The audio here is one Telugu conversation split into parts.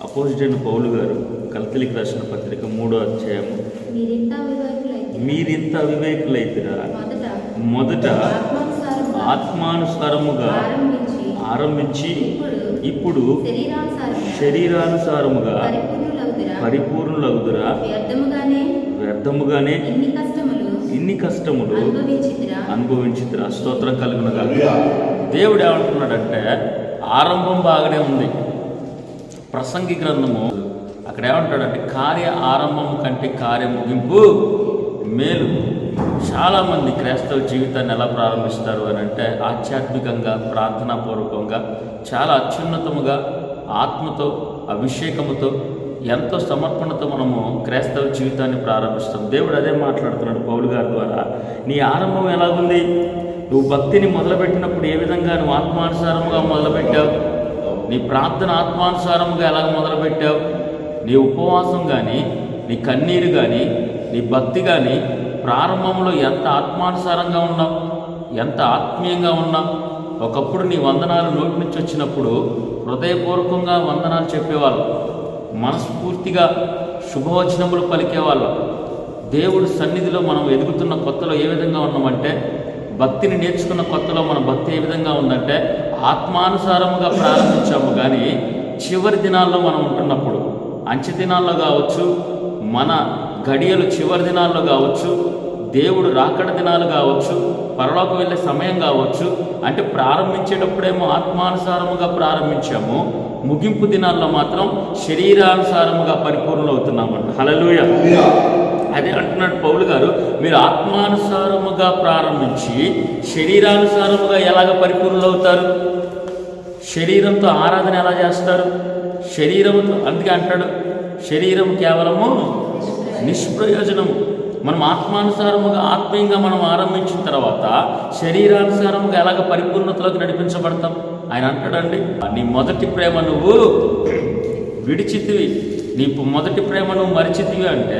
అపోజిట్ పౌలు గారు కల్తలికి రాసిన పత్రిక మూడో అధ్యాయము. మీరింత వివేకులైతే మీరింత అవివేకులైతురా? మొదట మొదట ఆత్మానుసారముగా ఆరంభించి ఇప్పుడు శరీరానుసారముగా పరిపూర్ణులగుదురా వ్యర్థముగానే ఇన్ని కష్టములు ఇన్ని కష్టములు అనుభవించిదిరా అనుభవించిద్రా స్తోత్రం కలుగునగా దేవుడు ఏమంటున్నాడంటే ఆరంభం బాగానే ఉంది. ప్రసంగి గ్రంథము అక్కడ ఏమంటాడంటే కార్య ఆరంభం కంటే కార్య ముగింపు మేలు. చాలామంది క్రైస్తవ జీవితాన్ని ఎలా ప్రారంభిస్తారు అని అంటే ఆధ్యాత్మికంగా ప్రార్థనాపూర్వకంగా చాలా అత్యున్నతముగా ఆత్మతో అభిషేకముతో ఎంతో సమర్పణతో మనము క్రైస్తవ జీవితాన్ని ప్రారంభిస్తాం. దేవుడు అదే మాట్లాడుతున్నాడు పౌలు గారి ద్వారా. నీ ఆరంభం ఎలాగుంది? నువ్వు భక్తిని మొదలుపెట్టినప్పుడు ఏ విధంగా నువ్వు ఆత్మానుసారముగా మొదలుపెట్టావు? నీ ప్రార్థన ఆత్మానుసారముగా ఎలాగ మొదలుపెట్టావు? నీ ఉపవాసం కానీ నీ కన్నీరు కానీ నీ భక్తి కానీ ప్రారంభంలో ఎంత ఆత్మానుసారంగా ఉన్నావు? ఎంత ఆత్మీయంగా ఉన్నావు? ఒకప్పుడు నీ వందనాలు నోటి నుంచి వచ్చినప్పుడు హృదయపూర్వకంగా వందనాలు చెప్పేవాళ్ళు. మనస్ఫూర్తిగా శుభవచనములు పలికేవాళ్ళం. దేవుడి సన్నిధిలో మనం ఎదుగుతున్న కొత్తలో ఏ విధంగా ఉన్నామంటే భక్తిని నేర్చుకున్న కొత్తలో మన భక్తి ఏ విధంగా ఉందంటే ఆత్మానుసారముగా ప్రారంభించాము కానీ చివరి దినాల్లో మనం ఉంటున్నప్పుడు అంచె దినాల్లో కావచ్చు మన గడియలు చివరి దినాల్లో కావచ్చు దేవుడు రాకడ దినాలు కావచ్చు పరలోకి వెళ్ళే సమయం కావచ్చు అంటే ప్రారంభించేటప్పుడేమో ఆత్మానుసారముగా ప్రారంభించాము ముగింపు దినాల్లో మాత్రం శరీరానుసారముగా పరిపూర్ణలు అవుతున్నామంట హలలుయ అదే అంటున్నాడు పౌలు గారు మీరు ఆత్మానుసారముగా ప్రారంభించి శరీరానుసారముగా ఎలాగ పరిపూర్ణులు అవుతారు శరీరంతో ఆరాధన ఎలా చేస్తారు? శరీరంతో అందుకే అంటాడు శరీరం కేవలము నిష్ప్రయోజనము. మనం ఆత్మానుసారముగా ఆత్మీయంగా మనం ఆరంభించిన తర్వాత శరీరానుసారముగా ఎలాగ పరిపూర్ణతలోకి నడిపించబడతాం? ఆయన అంటాడండి నీ మొదటి ప్రేమ నువ్వు విడిచితివి. నీ మొదటి ప్రేమ నువ్వు మరిచితివి అంటే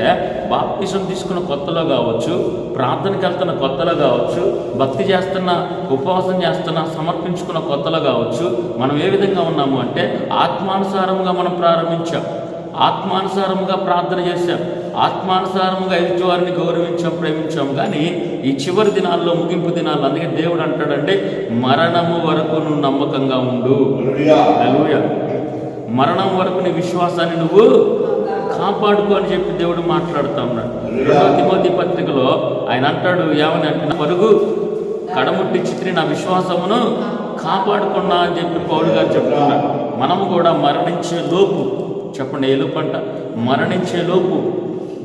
బాప్తిసం తీసుకున్న కొత్తలో కావచ్చు ప్రార్థనకి వెళ్తున్న కొత్తలో కావచ్చు భక్తి చేస్తున్న ఉపవాసం చేస్తున్న సమర్పించుకున్న కొత్తలో కావచ్చు మనం ఏ విధంగా ఉన్నాము అంటే ఆత్మానుసారంగా మనం ప్రారంభించాం ఆత్మానుసారముగా ప్రార్థన చేశాం ఆత్మానుసారముగా ఎదుటి వారిని గౌరవించాం ప్రేమించాం. కానీ ఈ చివరి దినాల్లో ముగింపు దినాల్లో అందుకే దేవుడు అంటాడంటే మరణము వరకు నువ్వు నమ్మకంగా ఉండు. మరణం వరకు నీ విశ్వాసాన్ని నువ్వు కాపాడుకో అని చెప్పి దేవుడు మాట్లాడుతా ఉన్నాడు. తిమోతి పత్రికలో ఆయన అంటాడు ఏమని అంటే పరుగు కడముట్టి చిత్రి నా విశ్వాసమును కాపాడుకున్నా అని చెప్పి పౌలు గారు చెప్తున్నాడు మనము కూడా మరణించే లోపు చెప్పండి ఏ లోపు అంట? మరణించే లోపు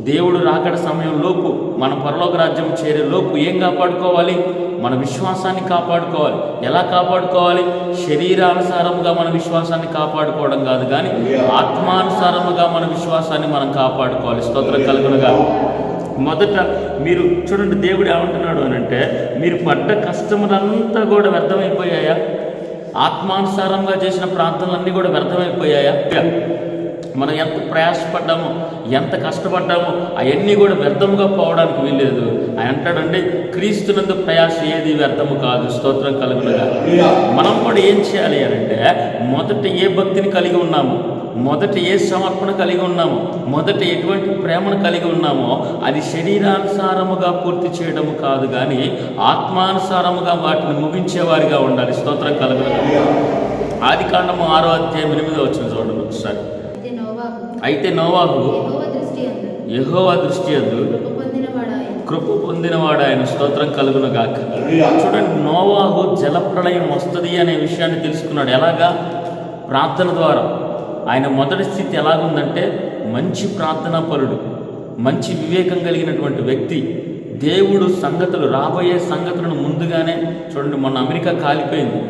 దేవుడు రాకడ సమయంలోపు మన పరలోక రాజ్యం చేరేలోపు ఏం కాపాడుకోవాలి? మన విశ్వాసాన్ని కాపాడుకోవాలి. ఎలా కాపాడుకోవాలి? శరీరానుసారముగా మన విశ్వాసాన్ని కాపాడుకోవడం కాదు కానీ ఆత్మానుసారముగా మన విశ్వాసాన్ని మనం కాపాడుకోవాలి. స్తోత్రం కలుగునుగా. మొదట మీరు చూడండి దేవుడు ఏమంటున్నాడు అని అంటే మీరు పడ్డ కష్టములంతా కూడా వ్యర్థమైపోయాయా? ఆత్మానుసారంగా చేసిన ప్రార్థనలన్నీ కూడా వ్యర్థమైపోయాయా? మనం ఎంత ప్రయాసపడ్డామో ఎంత కష్టపడ్డామో అవన్నీ కూడా వ్యర్థముగా పోవడానికి వీల్లేదు. ఆయన అంటాడండి క్రీస్తునందు ప్రయాస ఏది వ్యర్థము కాదు. స్తోత్రం కలుగునగా. మనం కూడా ఏం చేయాలి అని అంటే మొదట ఏ భక్తిని కలిగి ఉన్నాము మొదట ఏ సమర్పణ కలిగి ఉన్నాము మొదట ఎటువంటి ప్రేమను కలిగి ఉన్నామో అది శరీరానుసారముగా పూర్తి చేయడము కాదు కానీ ఆత్మానుసారముగా వాటిని ముగించేవారిగా ఉండాలి. స్తోత్రం కలుగునగా. ఆది కాండము ఆరో అధ్యాయం ఎనిమిదో వచ్చిన చూడండి ఒకసారి. అయితే నోవాహు యెహోవా దృష్టి అందు కృప పొందినవాడు ఆయన స్తోత్రం కలుగును గాక చూడండి నోవాహు జలప్రళయం వస్తుంది అనే విషయాన్ని తెలుసుకున్నాడు. ఎలాగా? ప్రార్థన ద్వారా. ఆయన మొదటి స్థితి ఎలాగుందంటే మంచి ప్రార్థనా పరుడు మంచి వివేకం కలిగినటువంటి వ్యక్తి. దేవుడు సంగతులు రాబోయే సంగతులను ముందుగానే చూడండి మొన్న అమెరికా కాలిపోయింది.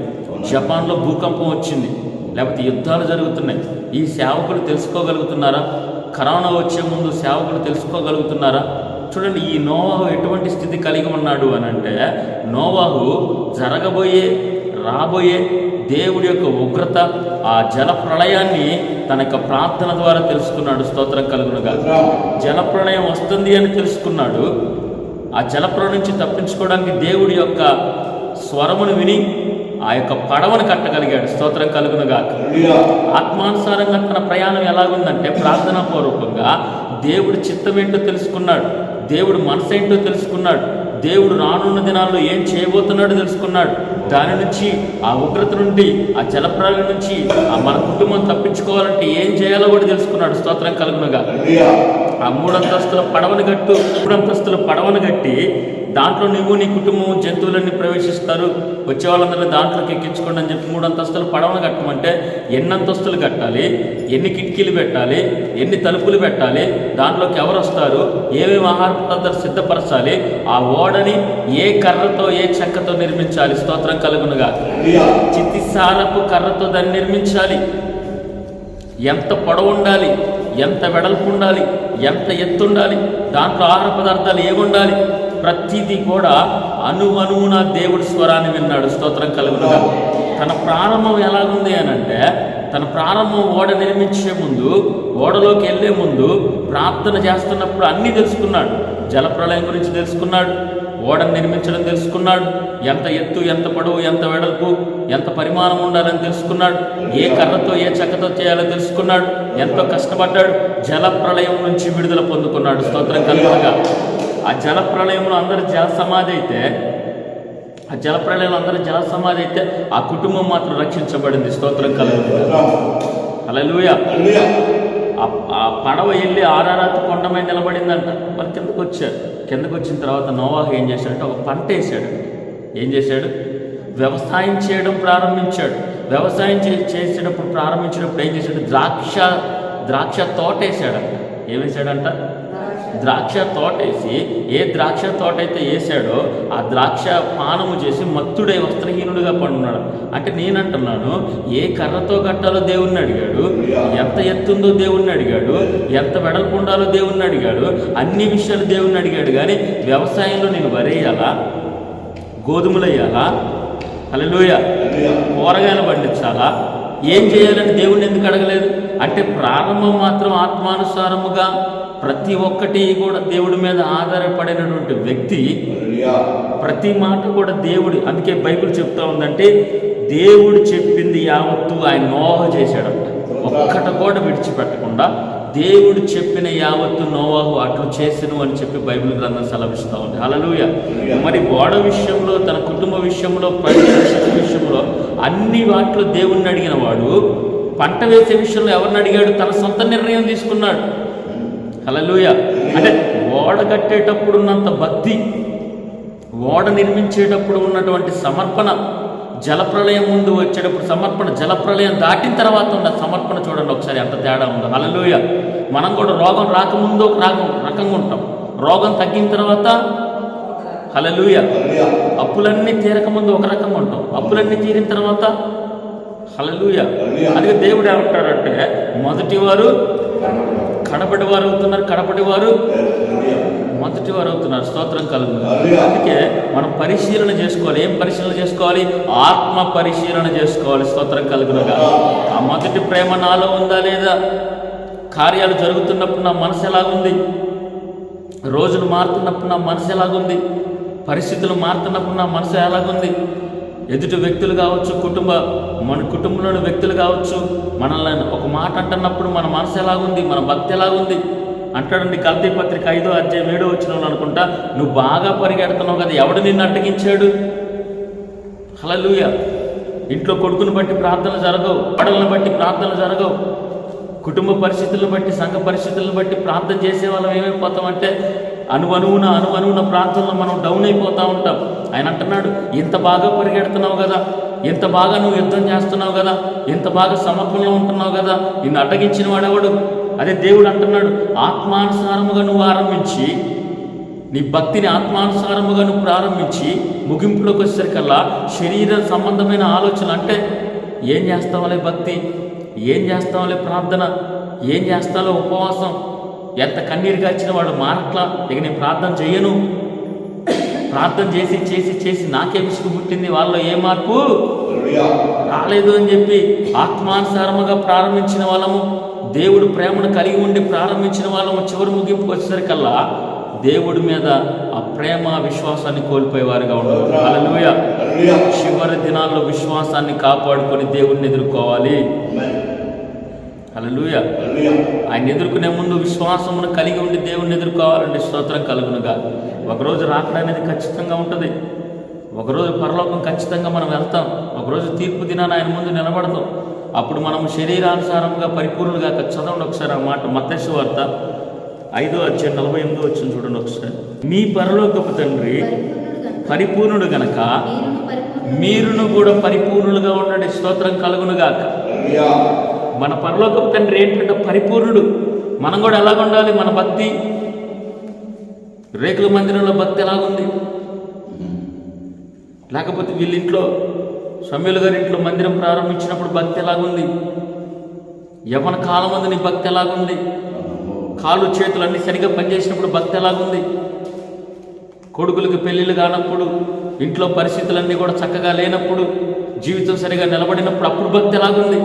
జపాన్లో భూకంపం వచ్చింది. లేకపోతే యుద్ధాలు జరుగుతున్నాయి. ఈ సేవకులు తెలుసుకోగలుగుతున్నారా? కరోనా వచ్చే ముందు సేవకులు తెలుసుకోగలుగుతున్నారా? చూడండి ఈ నోవాహు ఎటువంటి స్థితి కలిగి ఉన్నాడు అని అంటే నోవాహు జరగబోయే రాబోయే దేవుడి యొక్క ఉగ్రత ఆ జల ప్రళయాన్ని తన యొక్క ప్రార్థన ద్వారా తెలుసుకున్నాడు. స్తోత్రం కలుగునుగా జల ప్రళయం వస్తుంది అని తెలుసుకున్నాడు. ఆ జలప్రళయం నుంచి తప్పించుకోవడానికి దేవుడి యొక్క స్వరమును విని ఆ యొక్క పడవను కట్టగలిగాడు. స్తోత్రం కలుగునుగా ఆత్మానుసారంగా తన ప్రయాణం ఎలాగుందంటే ప్రార్థనా పూర్వకంగా దేవుడి చిత్తం ఏంటో తెలుసుకున్నాడు. దేవుడు మనసు ఏంటో తెలుసుకున్నాడు. దేవుడు రానున్న దినాల్లో ఏం చేయబోతున్నాడో తెలుసుకున్నాడు. దాని నుంచి ఆ ఉగ్రత నుండి ఆ జలప్రాణి నుంచి ఆ మన కుటుంబం తప్పించుకోవాలంటే ఏం చేయాలో కూడా తెలుసుకున్నాడు. స్తోత్రం కలుగునుగా ఆ మూడంతస్తుల పడవను గట్టు మూడంతస్తుల పడవను గట్టి దాంట్లో నువ్వు నీ కుటుంబం జంతువులన్నీ ప్రవేశిస్తారు. వచ్చే వాళ్ళందరినీ దాంట్లోకి ఎక్కించుకోండి అని చెప్పి మూడు అంతస్తులు పడవను కట్టమంటే ఎన్ని అంతస్తులు కట్టాలి ఎన్ని కిటికీలు పెట్టాలి ఎన్ని తలుపులు పెట్టాలి దాంట్లోకి ఎవరు వస్తారు ఏమేమి ఆహార పదార్థాలు సిద్ధపరచాలి ఆ ఓడని ఏ కర్రతో ఏ చెక్కతో నిర్మించాలి? స్తోత్రం కలుగునుగా చితిసారపు కర్రతో దాన్ని నిర్మించాలి. ఎంత పొడవు ఉండాలి ఎంత వెడల్పు ఉండాలి ఎంత ఎత్తు ఉండాలి దాంట్లో ఆహార పదార్థాలు ఏముండాలి ప్రతిదీ కూడా అనువనువున దేవుడి స్వరాన్ని విన్నాడు. స్తోత్రం కలుగునుగా. తన ప్రారంభం ఎలాగుంది అని అంటే తన ప్రారంభం ఓడ నిర్మించే ముందు ఓడలోకి వెళ్ళే ముందు ప్రార్థన చేస్తున్నప్పుడు అన్నీ తెలుసుకున్నాడు. జలప్రళయం గురించి తెలుసుకున్నాడు. ఓడను నిర్మించడం తెలుసుకున్నాడు. ఎంత ఎత్తు ఎంత పొడవు ఎంత వెడల్పు ఎంత పరిమాణం ఉండాలని తెలుసుకున్నాడు. ఏ కర్రతో ఏ చెక్కతో చేయాలో తెలుసుకున్నాడు. ఎంతో కష్టపడ్డాడు. జల ప్రళయం నుంచి విడుదల పొందుకున్నాడు. స్తోత్రం కలుగునగా. ఆ జల ప్రళయంలో అందరు జల సమాధి అయితే ఆ జల ప్రళయంలో అందరూ జల సమాధి అయితే ఆ కుటుంబం మాత్రం రక్షించబడింది. స్తోత్రం కలుగునగా హల్లెలూయా. ఆ ఆ పడవ వెళ్ళి ఆరారాతు కొండ మీద నిలబడిందంట. మరి కిందకు వచ్చారు. కిందకు వచ్చిన తర్వాత నోవాహు ఏం చేశాడంటే ఒక పంట వేసాడు ఏం చేశాడు? వ్యవసాయం చేయడం ప్రారంభించాడు. వ్యవసాయం చే చేసేటప్పుడు ప్రారంభించినప్పుడు ఏం చేశాడు? ద్రాక్ష ద్రాక్ష తోట వేసాడంట ఏం వేసాడంట ద్రాక్ష తోటేసి ఏ ద్రాక్ష తోట అయితే వేసాడో ఆ ద్రాక్ష పానము చేసి మత్తుడై వస్త్రహీనుడిగా పడున్నాడు. అంటే నేనంటున్నాను ఏ కర్రతో కట్టాలో దేవుణ్ణి అడిగాడు ఎంత ఎత్తుందో దేవుణ్ణి అడిగాడు ఎంత వెడల్పు ఉండాలో దేవుణ్ణి అడిగాడు అన్ని విషయాలు దేవుణ్ణి అడిగాడు. కానీ వ్యవసాయంలో నేను వరేయాలా? గోధుమలు వేయాలా అలలోయ కూరగాయలు పండించాలా? ఏం చేయాలని దేవుణ్ణి ఎందుకు అడగలేదు? అంటే ప్రారంభం మాత్రం ఆత్మానుసారముగా ప్రతి ఒక్కటి కూడా దేవుడి మీద ఆధారపడినటువంటి వ్యక్తి ప్రతి మాట కూడా దేవుడు అందుకే బైబిల్ చెప్తా ఉందంటే దేవుడు చెప్పింది యావత్తు ఆయన నోహ చేశాడంట. ఒక్కట కూడా విడిచిపెట్టకుండా దేవుడు చెప్పిన యావత్తు నోవాహు అట్లు చేసెను అని చెప్పి బైబిల్ గ్రంథం సెలవిస్తూ ఉంది. హల్లెలూయ. మరి గోడ విషయంలో తన కుటుంబ విషయంలో పరిస్థితి విషయంలో అన్ని వాటిలో దేవుణ్ణి అడిగిన వాడు పంట వేసే విషయంలో ఎవరిని అడిగాడు? తన సొంత నిర్ణయం తీసుకున్నాడు. హల్లెలూయ. అంటే ఓడ కట్టేటప్పుడు ఉన్నంత భక్తి ఓడ నిర్మించేటప్పుడు ఉన్నటువంటి సమర్పణ జలప్రలయం ముందు వచ్చేటప్పుడు సమర్పణ జలప్రలయం దాటిన తర్వాత ఉన్న సమర్పణ చూడండి ఒకసారి ఎంత తేడా ఉందో. హల్లెలూయ. మనం కూడా రోగం రాకముందు ఒక రాగం రకంగా ఉంటాం. రోగం తగ్గిన తర్వాత హల్లెలూయ. అప్పులన్నీ తీరకముందు ఒక రకంగా ఉంటాం. అప్పులన్నీ తీరిన తర్వాత హల్లెలూయ. అందుకే దేవుడు ఏమంటాడంటే మొదటి వారు కడపటి వారు అవుతున్నారు కడపటి వారు మొదటి వారు అవుతున్నారు స్తోత్రం కలుగు అందుకే మనం పరిశీలన చేసుకోవాలి. ఏం పరిశీలన చేసుకోవాలి? ఆత్మ పరిశీలన చేసుకోవాలి. స్తోత్రం కలుగునగా ఆ మొదటి ప్రేమ నాలో ఉందా లేదా? కార్యాలు జరుగుతున్నప్పుడు నా మనసు ఎలాగుంది? రోజులు మారుతున్నప్పుడు నా మనసు ఎలాగుంది? పరిస్థితులు మారుతున్నప్పుడు నా మనసు ఎలాగుంది? ఎదుటి వ్యక్తులు కావచ్చు కుటుంబ మన కుటుంబంలోని వ్యక్తులు కావచ్చు మనల్ని ఒక మాట అంటున్నప్పుడు మన మనసు ఎలాగుంది మన భక్తి ఎలాగుంది? అంటాడండి కల్తీ పత్రిక ఐదో అధ్యాయం ఏడో వచ్చిన అనుకుంటా నువ్వు బాగా పరిగెడుతున్నావు కదా ఎవడు నిన్ను అడ్డగించాడు? హలలుయ ఇంట్లో కొడుకుని బట్టి ప్రార్థనలు జరగవు పడలను బట్టి ప్రార్థనలు జరగవు. కుటుంబ పరిస్థితులను బట్టి సంఘ పరిస్థితులను బట్టి ప్రార్థన చేసే వాళ్ళం ఏమైపోతామంటే అనువనువున అనువనువున ప్రాంతంలో మనం డౌన్ అయిపోతూ ఉంటాం. ఆయన అంటున్నాడు ఇంత బాగా పరిగెడుతున్నావు కదా ఇంత బాగా నువ్వు యుద్ధం చేస్తున్నావు కదా ఇంత బాగా సమర్పణలో ఉంటున్నావు కదా నిన్ను అడ్డగించిన వాడెవడు అదే దేవుడు అంటున్నాడు ఆత్మానుసారముగా నువ్వు ఆరంభించి నీ భక్తిని ఆత్మానుసారముగా నువ్వు ప్రారంభించి ముగింపులోకి వచ్చేసరికల్లా శరీర సంబంధమైన ఆలోచన అంటే ఏం చేస్తావులే భక్తి? ఏం చేస్తావులే ప్రార్థన? ఏం చేస్తాలో ఉపవాసం? ఎంత కన్నీరు కాచిన వాడు మారట్లా? ఇక నేను ప్రార్థన చెయ్యను ప్రార్థన చేసి చేసి చేసి నాకే విసుగు పుట్టింది వాళ్ళలో ఏ మార్పు? రాలేదు అని చెప్పి ఆత్మానుసారముగా ప్రారంభించిన వాళ్ళము దేవుడు ప్రేమను కలిగి ఉండి ప్రారంభించిన వాళ్ళము చివరి ముగింపుకు వచ్చేసరికల్లా దేవుడి మీద ఆ ప్రేమ విశ్వాసాన్ని కోల్పోయేవారుగా హల్లెలూయా. చివరి దినాల్లో విశ్వాసాన్ని కాపాడుకొని దేవుడిని ఎదుర్కోవాలి. హల్లెలూయా. ఆయన ఎదుర్కొనే ముందు విశ్వాసమును కలిగి ఉండి దేవుణ్ణి ఎదుర్కోవాలంటే స్తోత్రం కలుగునుగా. ఒకరోజు రాకడ అనేది ఖచ్చితంగా ఉంటుంది. ఒకరోజు పరలోకం ఖచ్చితంగా మనం వెళ్తాం. ఒకరోజు తీర్పు దినాన ఆయన ముందు నిలబడతాం. అప్పుడు మనం శరీరానుసారంగా పరిపూర్ణులుగా చదవండి ఒకసారి ఆ మాట. మత్స్య వార్త ఐదో వచ్చే నలభై ఎనిమిదో వచ్చింది చూడండి ఒకసారి. మీ పరలోకపు తండ్రి పరిపూర్ణుడు గనుక మీరును కూడా పరిపూర్ణులుగా ఉండండి. స్తోత్రం కలుగునుగాక. మన పరలోకపు తండ్రి ఏంటంటే పరిపూర్ణుడు. మనం కూడా ఎలాగ ఉండాలి? మన భక్తి. రేకుల మందిరంలో భక్తి ఎలాగుంది? లేకపోతే వీళ్ళింట్లో సమ్యులు గారి ఇంట్లో మందిరం ప్రారంభించినప్పుడు భక్తి ఎలాగుంది? యవన కాలం ఉంది నీ భక్తి ఎలాగుంది? కాళ్ళు చేతులు అన్ని సరిగ్గా పనిచేసినప్పుడు భక్తి ఎలాగుంది? కొడుకులకు పెళ్ళిళ్ళు కానప్పుడు ఇంట్లో పరిస్థితులన్నీ కూడా చక్కగా లేనప్పుడు జీవితం సరిగా నిలబడినప్పుడు అప్పుడు భక్తి ఎలాగుంది?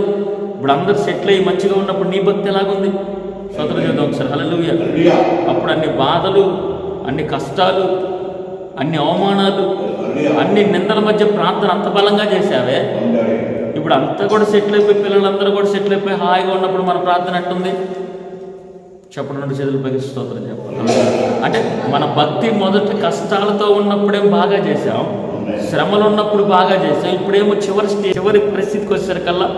ఇప్పుడు అందరు సెటిల్ అయ్యి మంచిగా ఉన్నప్పుడు నీ భక్తి ఎలాగుంది? స్వతంత్ర చేద్దాం ఒకసారి హల్లెలూయా. అప్పుడు అన్ని బాధలు అన్ని కష్టాలు అన్ని అవమానాలు అన్ని నిందల మధ్య ప్రార్థన అంత బలంగా చేశావే? ఇప్పుడు అంతా కూడా సెటిల్ అయిపోయి పిల్లలందరూ కూడా సెటిల్ అయిపోయి హాయిగా ఉన్నప్పుడు మన ప్రార్థన ఎట్టుంది? చెప్పండి రెండు చేతులపైకి స్తోత్రం చెప్పాలి అంటే మన భక్తి మొదటి కష్టాలతో ఉన్నప్పుడే బాగా చేసాం శ్రమలు ఉన్నప్పుడు బాగా చేసాం ఇప్పుడేమో చివరి చివరి పరిస్థితికి వచ్చేసరికల్లా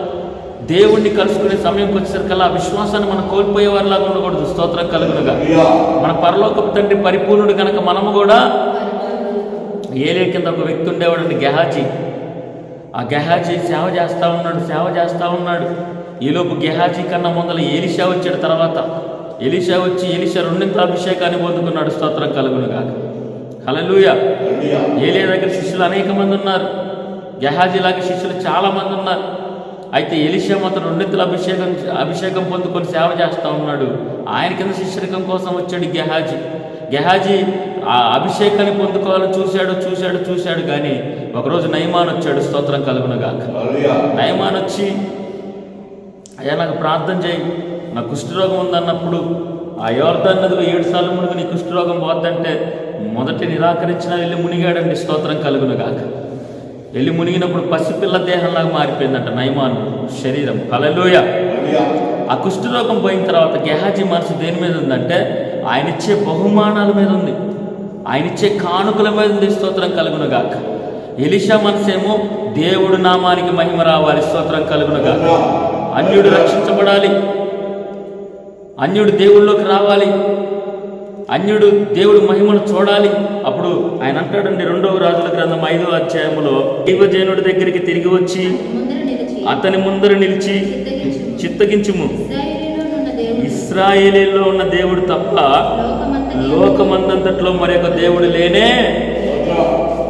దేవుణ్ణి కలుసుకునే సమయంకి వచ్చేసరికల్లా ఆ విశ్వాసాన్ని మనం కోల్పోయే వారిలాగా ఉండకూడదు. స్తోత్రం కలుగునుగా. మన పరలోకపు తండ్రి పరిపూర్ణుడు కనుక మనము కూడా ఏలే కింద ఒక వ్యక్తి ఉండేవాడండి గెహాజీ. ఆ గెహాజీ సేవ చేస్తూ ఉన్నాడు సేవ చేస్తూ ఉన్నాడు. ఈలోపు గెహాజీ కన్నా ముందల ఎలిషా వచ్చాడు తర్వాత. ఎలిషా వచ్చి ఎలిషా రెండింత అభిషేకాన్ని పొందుకున్నాడు. స్తోత్రం కలుగును కాక హల్లెలూయా. హల్లెలూయా ఏలియా దగ్గర శిష్యులు అనేక మంది ఉన్నారు. గెహాజీ లాగా శిష్యులు చాలా మంది ఉన్నారు. అయితే ఎలిషా మాత్రం రెండింతల అభిషేకం అభిషేకం పొందుకొని సేవ చేస్తూ ఉన్నాడు. ఆయన కింద శిష్యరికం కోసం వచ్చాడు గెహాజీ. గెహాజీ ఆ అభిషేకాన్ని పొందుకోవాలని చూశాడు చూశాడు చూశాడు కానీ ఒకరోజు నయమాన్ వచ్చాడు స్తోత్రం కలుగునగాక. నయమాన్ వచ్చి అయ్యా నాకు ప్రార్థన చేయి. నాకు కుష్ఠరోగం ఉందన్నప్పుడు ఆ యోర్ధన్ నదిలో ఏడు సార్లు మునిగి నీ కుష్ఠరోగం పోద్దంటే మొదటి నిరాకరించిన వెళ్ళి మునిగాడండి స్తోత్రం కలుగును గాక వెళ్ళి మునిగినప్పుడు పసిపిల్ల దేహంలాగా మారిపోయిందంట నయమాన్ శరీరం. కలలోయ ఆ కుష్ఠరోగం పోయిన తర్వాత గెహాజీ మనసు దేని మీద ఉందంటే ఆయన ఇచ్చే బహుమానాల మీద ఉంది. ఆయన ఇచ్చే కానుకల మీద ఉంది స్తోత్రం కలుగును గాక ఎలిషా మనసేమో దేవుడు నామానికి మహిమ రావాలి స్తోత్రం కలుగును గాక అన్యుడు రక్షించబడాలి. అన్యుడు దేవుళ్ళలోకి రావాలి. అన్యుడు దేవుడు మహిమను చూడాలి. అప్పుడు ఆయన అంటాడండి రెండవ రాజుల గ్రంథం ఐదో అధ్యాయములో దైవజనుడి దగ్గరికి తిరిగి వచ్చి అతని ముందర నిలిచి చిత్తగించుము. ఇస్రాయేలీలో ఉన్న దేవుడు తప్ప లోకమందంతట్లో మరొక దేవుడు లేనే.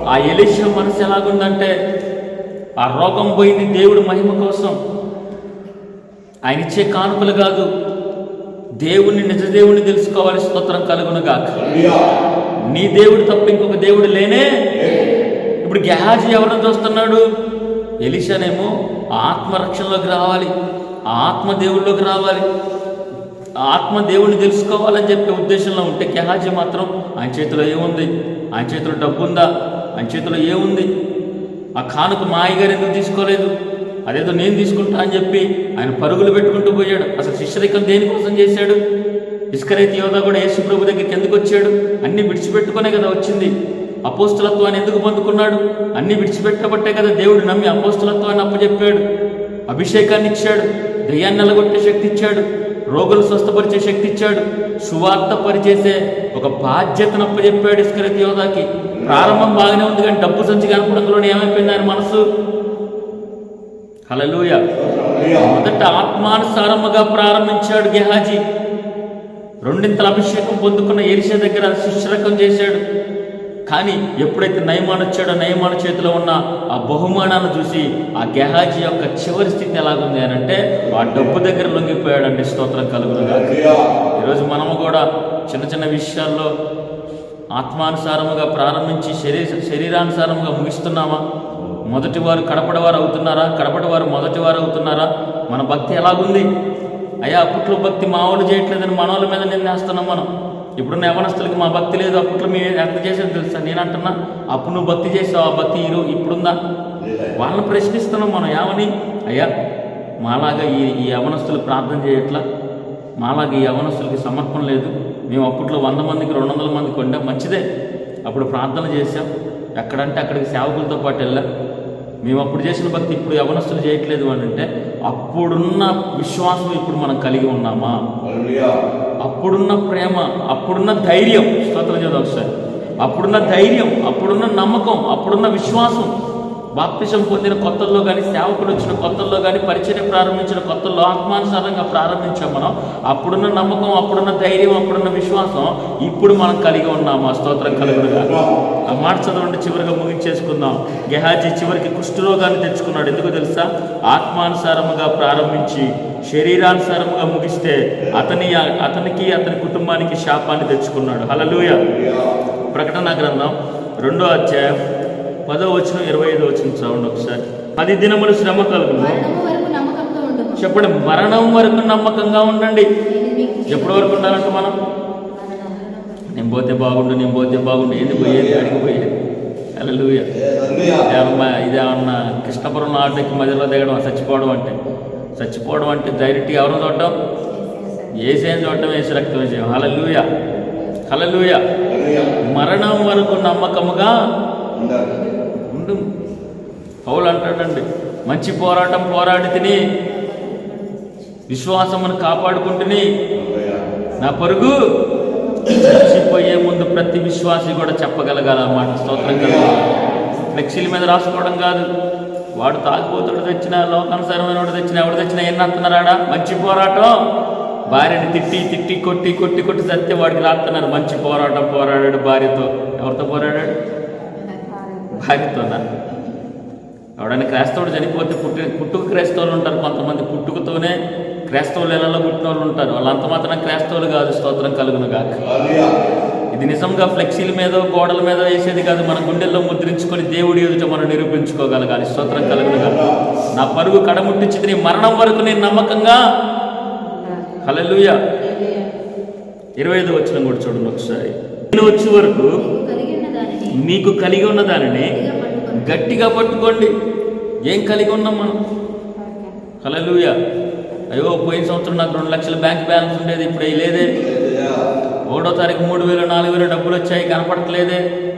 ఆ ఎలిషా మనసు ఎలాగుందంటే ఆ రోగం పోయింది దేవుడు మహిమ కోసం. ఆయన ఇచ్చే కానుకలు కాదు. దేవుణ్ణి నిజ దేవుణ్ణి తెలుసుకోవాలి స్తోత్రం కలుగునుగాక. నీ దేవుడు తప్ప ఇంకొక దేవుడు లేనే? ఇప్పుడు గెహాజీ ఎవరిని చూస్తున్నాడు? ఎలిషానేమో ఆత్మరక్షణలోకి రావాలి ఆత్మ దేవుళ్ళలోకి రావాలి ఆత్మ దేవుణ్ణి తెలుసుకోవాలని చెప్పే ఉద్దేశంలో ఉంటే గెహాజీ మాత్రం ఆయన చేతిలో ఏముంది? ఆయన చేతిలో డబ్బు ఉందా ఆయన చేతిలో ఏముంది? ఆ కానుక మా అయ్యగారు ఎందుకు తీసుకోలేదు? అదేదో నేను తీసుకుంటా అని చెప్పి ఆయన పరుగులు పెట్టుకుంటూ పోయాడు. అసలు శిష్యరికం దేనికోసం చేశాడు? ఇస్కరైత్ యోధ కూడా యేసు ప్రభు దగ్గరికి ఎందుకు వచ్చాడు? అన్ని విడిచిపెట్టుకునే కదా వచ్చింది. అపోస్తులత్వాన్ని ఎందుకు పొందుకున్నాడు? అన్ని విడిచిపెట్టబట్టే కదా దేవుడు నమ్మి అపోస్తులత్వాన్ని అప్పచెప్పాడు అభిషేకాన్ని ఇచ్చాడు. దయ్యాన్ని నలగొట్టే శక్తి ఇచ్చాడు. రోగులు స్వస్థపరిచే శక్తి ఇచ్చాడు. సువార్త పరిచేసే ఒక బాధ్యతను అప్పచెప్పాడు ఇస్కరైత్ యోధాకి. ప్రారంభం బాగానే ఉంది కానీ డబ్బు సంచి కనపడంలోనే ఏమైపోయింది ఆయన మనసు హలలోయ మొదట ఆత్మానుసారముగా ప్రారంభించాడు గెహాజీ. రెండింతల అభిషేకం పొందుకున్న ఎలిషా దగ్గర శిష్యరకం చేశాడు. కానీ ఎప్పుడైతే నయమాన్ వచ్చాడో నయమాన్ చేతిలో ఉన్న ఆ బహుమానాన్ని చూసి ఆ గెహాజీ యొక్క చివరి స్థితి ఎలాగుంది అని అంటే ఆ డబ్బు దగ్గర లొంగిపోయాడండి స్తోత్రం కలుగునుగా ఈరోజు మనము కూడా చిన్న చిన్న విషయాల్లో ఆత్మానుసారముగా ప్రారంభించి శరీర శరీరానుసారముగా ముగిస్తున్నామా? మొదటి వారు అవుతున్నారా? కడపటివారు మొదటివారు అవుతున్నారా? మన భక్తి ఎలాగుంది? అయ్యా అప్పట్లో భక్తి మామూలు చేయట్లేదని మనోళ్ళ మీద నిందేస్తున్నాం మనం. ఇప్పుడున్న యవనస్తులకి మా భక్తి లేదు అప్పట్లో మేము ఎంత చేసేది తెలుసా? నేను అంటున్నా అప్పుడు నువ్వు భక్తి చేసావు? ఆ భక్తి ఈరోజు ఇప్పుడుందా? వాళ్ళని ప్రశ్నిస్తున్నాం మనం ఏమని? అయ్యా మాలాగా ఈ ఈ యవనస్తులు ప్రార్థన చేయట్లా? మాలాగా ఈ యవనస్తులకి సమర్పణ లేదు. మేము అప్పట్లో వంద మందికి రెండు వందల మందికి వండాం మంచిదే. అప్పుడు ప్రార్థన చేశాం. ఎక్కడంటే అక్కడికి సేవకులతో పాటు వెళ్ళాం. మేము అప్పుడు చేసిన భక్తి ఇప్పుడు యవనస్తులు చేయట్లేదు అని అంటే అప్పుడున్న విశ్వాసం ఇప్పుడు మనం కలిగి ఉన్నామా? అప్పుడున్న ప్రేమ అప్పుడున్న ధైర్యం స్తోత్రం ఒకసారి. అప్పుడున్న ధైర్యం అప్పుడున్న నమ్మకం అప్పుడున్న విశ్వాసం బాప్తిజం పొందిన కొత్తల్లో కానీ సేవకుడు వచ్చిన కొత్తల్లో కానీ పరిచయం ప్రారంభించిన కొత్తల్లో ఆత్మానుసారంగా ప్రారంభించాం మనం. అప్పుడున్న నమ్మకం అప్పుడున్న ధైర్యం అప్పుడున్న విశ్వాసం ఇప్పుడు మనం కలిగి ఉన్నాము ఆ స్తోత్రం కలుగుడుగా ఆ మాట చదవండి చివరిగా ముగించేసుకుందాం. గెహాజీ చివరికి కుష్ఠరోగాన్ని తెచ్చుకున్నాడు. ఎందుకు తెలుసా? ఆత్మానుసారముగా ప్రారంభించి శరీరానుసారముగా ముగిస్తే అతని అతనికి అతని కుటుంబానికి శాపాన్ని తెచ్చుకున్నాడు. హలలుయ ప్రకటన గ్రంథం రెండో అధ్యాయం పదో వచ్చిన ఇరవై ఐదో వచ్చిన చదవండి ఒకసారి. పది దినములు శ్రమ కలుగును. ఉండము. చెప్పండి మరణం వరకు నమ్మకంగా ఉండండి. ఎప్పటి వరకు ఉండాలంట మనం? నేను పోతే బాగుండు నేను పోతే బాగుండు. ఏది పోయేది? అడిగి పోయేది. హల్లెలూయ. ఏమన్నా ఇదేమన్నా కృష్ణపురం ఆటకి మధ్యలో దిగడం చచ్చిపోవడం అంటే? చచ్చిపోవడం అంటే డైరెక్ట్ ఎవరు చూడటం ఏసేం చూడటం వేసి రక్తం వేసేయం హలలుయ హలలుయ మరణం వరకు నమ్మకముగా ఉండు. పౌలు అంటాడండి మంచి పోరాటం పోరాడి తిని విశ్వాసమును కాపాడుకుంటుని నా పరుగు చచ్చిపోయే ముందు ప్రతి విశ్వాసి కూడా చెప్పగలగాలి అన్నమాట స్తోత్రం కదా ఫ్లెక్సీల మీద రాసుకోవడం కాదు. వాడు తాగిపోతాడు తెచ్చిన లోకానుసారమైన వాడు తెచ్చిన ఎవడు తెచ్చినా ఎన్ని అంటున్నారాడా మంచి పోరాటం. భార్యని తిట్టి తిట్టి కొట్టి కొట్టి కొట్టి చస్తే వాడికి రాస్తున్నారు మంచి పోరాటం పోరాడాడు భార్యతో. ఎవరితో పోరాడాడు? భార్యతోనా ఎవడైనా క్రైస్తవుడు చనిపోతే పుట్టి పుట్టుక క్రైస్తవులు ఉంటారు కొంతమంది పుట్టుకతోనే క్రైస్తవులు ఎలా పుట్టిన వాళ్ళు ఉంటారు. వాళ్ళంత మాత్రం క్రైస్తవులు కాదు స్తోత్రం కలుగును కాక ఇది నిజంగా ఫ్లెక్సీల మీద గోడల మీద వేసేది కాదు మన గుండెల్లో ముద్రించుకొని దేవుడి ఎదుట మనం నిరూపించుకోగలగాలి. స్తోత్రం కలుగును కాక నా పరుగు కడముట్టించి నీ మరణం వరకు నేను నమ్మకంగా. హల్లెలూయ. ఇరవై ఐదు వచ్చిన కూడా చూడండి ఒకసారి. నేను వచ్చే వరకు మీకు కలిగి ఉన్న దానిని గట్టిగా పట్టుకోండి. ఏం కలిగి ఉన్నాం మనం? హల్లెలూయ. అయ్యో పోయిన సంవత్సరం నాకు రెండు లక్షల బ్యాంక్ బ్యాలెన్స్ ఉండేది ఇప్పుడు లేదే. ఒకటో తారీఖు మూడు వేలు నాలుగు వేలు డబ్బులు వచ్చాయి కనపడట్లేదే.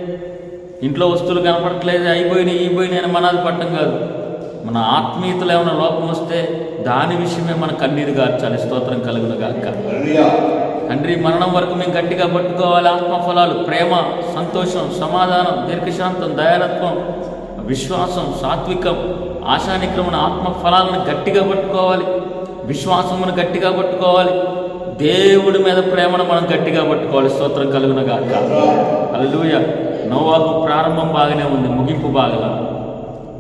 ఇంట్లో వస్తువులు కనపడట్లేదే అయిపోయినాయి అయిపోయినాయి అని మనది పట్టం కాదు. మన ఆత్మీయతలు ఏమైనా లోపం వస్తే దాని విషయమే మన కన్నీరు గార్చాలి. స్తోత్రం కలుగును గాక. తండ్రి మరణం వరకు మేము గట్టిగా పట్టుకోవాలి. ఆత్మఫలాలు ప్రేమ సంతోషం సమాధానం దీర్ఘశాంతం దయాలత్వం విశ్వాసం సాత్వికం ఆశానిక్రమణ ఆత్మ ఫలాలను గట్టిగా పట్టుకోవాలి. విశ్వాసమును గట్టిగా పట్టుకోవాలి. దేవుడి మీద ప్రేమను మనం గట్టిగా పట్టుకోవాలి. స్తోత్రం కలుగున గాక. అల్లూయ నోవాకు ప్రారంభం బాగానే ఉంది. ముగింపు బాగలా.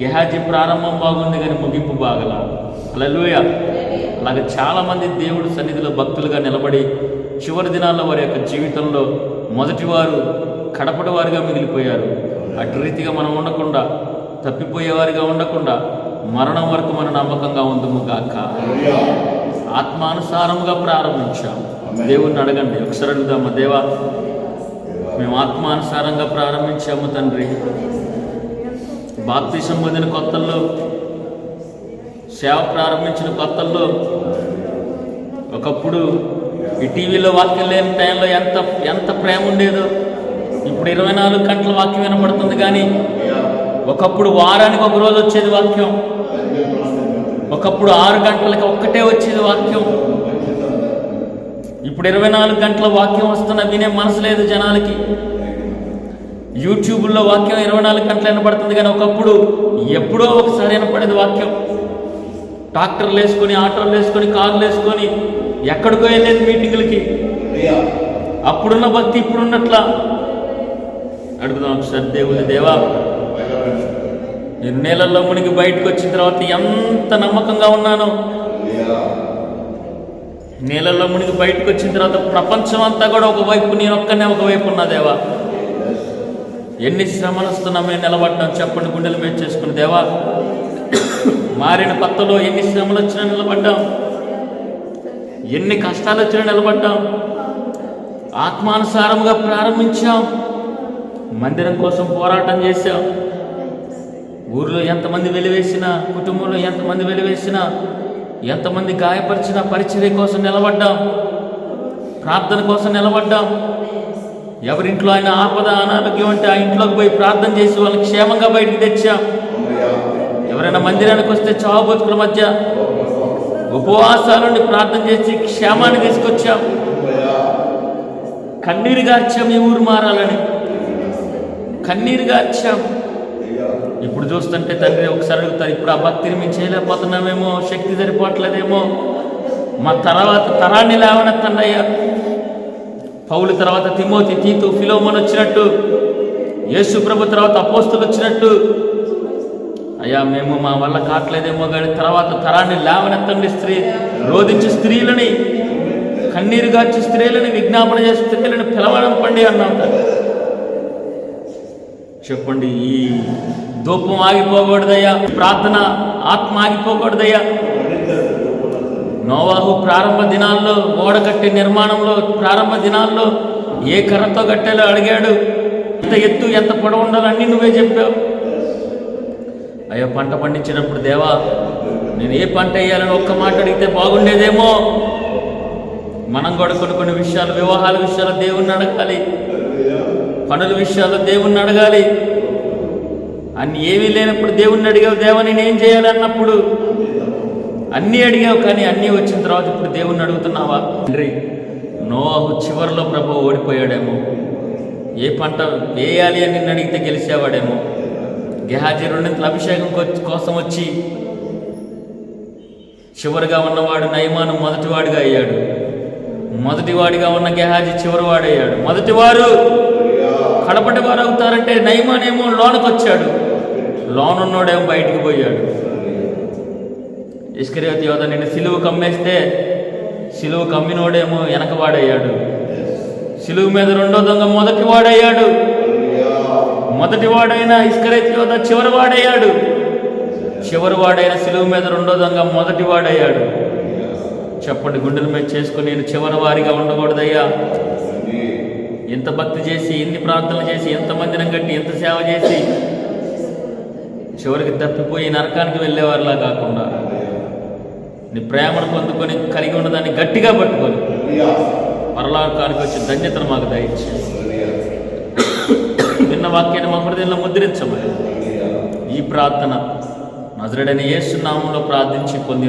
గెహాజీ ప్రారంభం బాగుంది కానీ ముగింపు బాగలా. అల్లూయ అలాగే చాలామంది దేవుడు సన్నిధిలో భక్తులుగా నిలబడి చివరి దినాల్లో వారి యొక్క జీవితంలో మొదటివారు కడపటి వారిగా మిగిలిపోయారు. అటు రీతిగా మనం ఉండకుండా తప్పిపోయేవారిగా ఉండకుండా మరణం వరకు మన నమ్మకంగా ఉందము గాక. ఆత్మానుసారముగా ప్రారంభించాం. దేవుణ్ణి అడగండి ఒకసారి అడుగుదామా దేవా మేము ఆత్మానుసారంగా ప్రారంభించాము తండ్రి. బాప్తిసం పొందిన కొత్తల్లో సేవ ప్రారంభించిన కొత్తల్లో ఒకప్పుడు ఈ టీవీలో వాక్యం లేని టైంలో ఎంత ఎంత ప్రేమ ఉండేదో. ఇప్పుడు ఇరవై నాలుగు గంటల వాక్యం వినపడుతుంది కానీ ఒకప్పుడు వారానికి ఒక రోజు వచ్చేది వాక్యం. ఒకప్పుడు ఆరు గంటలకి ఒక్కటే వచ్చేది వాక్యం. ఇప్పుడు ఇరవై నాలుగు గంటల వాక్యం వస్తున్న వినే మనసు లేదు జనాలకి. యూట్యూబ్లో వాక్యం ఇరవై నాలుగు గంటలు వినపడుతుంది కానీ ఒకప్పుడు ఎప్పుడో ఒకసారి వినపడేది వాక్యం. ట్రాక్టర్లు వేసుకొని ఆటోలు వేసుకొని కార్లు వేసుకొని ఎక్కడికో వెళ్ళేది మీటింగులకి. అప్పుడున్న భక్తి ఇప్పుడున్నట్లా. అడుగుదాం ఒకసారి దేవుని దేవా. నేను నీళ్ళల్లో మునిగి బయటకు వచ్చిన తర్వాత ఎంత నమ్మకంగా ఉన్నాను. నీళ్ళల్లో మునిగి బయటకు వచ్చిన తర్వాత ప్రపంచం అంతా కూడా ఒకవైపు నేను ఒక్కనే ఒకవైపు ఉన్నా దేవా. ఎన్ని శ్రమలు వస్తున్నామే మేము నిలబడ్డాం చెప్పండి గుండెలు మీద చేసుకుని దేవా. మారిన పత్తలో ఎన్ని శ్రమలు వచ్చినా నిలబడ్డాం. ఎన్ని కష్టాలు వచ్చినా నిలబడ్డాం. ఆత్మానుసారముగా ప్రారంభించాం. మందిరం కోసం పోరాటం చేశాం. ఊర్లో ఎంతమంది వెలివేసినా కుటుంబంలో ఎంతమంది వెలివేసినా ఎంతమంది గాయపరిచినా పరిచర్య కోసం నిలబడ్డాం. ప్రార్థన కోసం నిలబడ్డాం. ఎవరింట్లో ఆయన ఆపద అనారోగ్యం అంటే ఆ ఇంట్లోకి పోయి ప్రార్థన చేసి వాళ్ళని క్షేమంగా బయటికి తెచ్చాం. ఎవరైనా మందిరానికి వస్తే చావు బతుకుల మధ్య ఉపవాసాలుండి ప్రార్థన చేసి క్షేమాన్ని తీసుకొచ్చాం. కన్నీరు గార్చాం ఈ ఊరు మారాలని. కన్నీరు గార్చాం. ఇప్పుడు చూస్తుంటే తండ్రి ఒకసారి అడుగుతారు ఇప్పుడు ఆ భక్తిని మేము చేయలేకపోతున్నామేమో శక్తి సరిపోవట్లేదేమో మా తర్వాత తరాన్ని లేవనెత్తండి పౌలు తర్వాత తిమోతి తీతు ఫిలోమన్ వచ్చినట్టు యేసు ప్రభు తర్వాత అపోస్తులు వచ్చినట్టు అయ్యా మేము మా వల్ల కావట్లేదేమో కానీ తర్వాత తరాన్ని లేవనెత్తండి స్త్రీ. రోధించి స్త్రీలని కన్నీరు గార్చి స్త్రీలని విజ్ఞాపన చేసే స్త్రీలను పిలవడం పండి అన్నాం చెప్పండి ఈ ధూపం ఆగిపోకూడదయ్యా ప్రార్థన ఆత్మ ఆగిపోకూడదయ్యా. నోవాహు ప్రారంభ దినాల్లో ఓడ కట్టే నిర్మాణంలో ప్రారంభ దినాల్లో ఏ కర్రతో కట్టాలో అడిగాడు? ఎంత ఎత్తు ఎంత పొడవు ఉండాలో అన్నీ నువ్వే చెప్పావు. అయ్యో పంట పండించినప్పుడు దేవా నేను ఏ పంట వేయాలని ఒక్క మాట అడిగితే బాగుండేదేమో? మనం కూడా కొన్ని కొన్ని విషయాలు వివాహాల విషయాలు దేవుణ్ణి అడగాలి. పనుల విషయాల్లో దేవుణ్ణి అడగాలి. అన్ని ఏమీ లేనప్పుడు దేవుణ్ణి అడిగావు దేవా నేనేం చేయాలి అన్నప్పుడు? అన్నీ అడిగావు కానీ అన్నీ వచ్చిన తర్వాత ఇప్పుడు దేవుణ్ణి అడుగుతున్నావా? తండ్రి నోవాహు చివరిలో ప్రభు ఓడిపోయాడేమో. ఏ పంట వేయాలి అని నిన్ను అడిగితే గెలిచేవాడేమో? గెహాజీ రెండింతల అభిషేకం కోసం వచ్చి చివరిగా ఉన్నవాడు నయమాను మొదటివాడిగా అయ్యాడు. మొదటివాడిగా ఉన్న గెహాజీ చివరివాడయ్యాడు. మొదటివారు కడపటి వారు అవుతారంటే నయమానేమో లోనకు వచ్చాడు లోనున్నోడేమో బయటికి పోయాడు. ఇస్కరియోతి యోధ నిన్ను సిలువు కమ్మేస్తే సిలువు కమ్మినోడేమో వెనకవాడయ్యాడు. సిలువు మీద రెండో దొంగ మొదటి వాడయ్యాడు మొదటి వాడైన ఇస్కరేత్ యోధ చివరి వాడయ్యాడు. చివరి వాడైన సిలువు మీద రెండో దొంగ మొదటి వాడయ్యాడు. చెప్పండి గుండెల మీద చేసుకుని నేను చివరి వారిగా ఉండకూడదయ్యా. ఎంత భక్తి చేసి ఎన్ని ప్రార్థనలు చేసి ఎంత మందిరం కట్టి ఎంత సేవ చేసి చివరికి తప్పిపోయి నరకానికి వెళ్ళేవారిలా కాకుండా నీ ప్రేమను పొందుకొని కలిగి ఉన్నదాన్ని గట్టిగా పట్టుకొని పరలోకానికి వచ్చి ధన్యతను మాకు దయచి విన్న వాక్యాన్ని మా హృదయంలో ముద్రించమని. ఈ ప్రార్థన నజరడని యేసు నామంలో ప్రార్థించి పొంది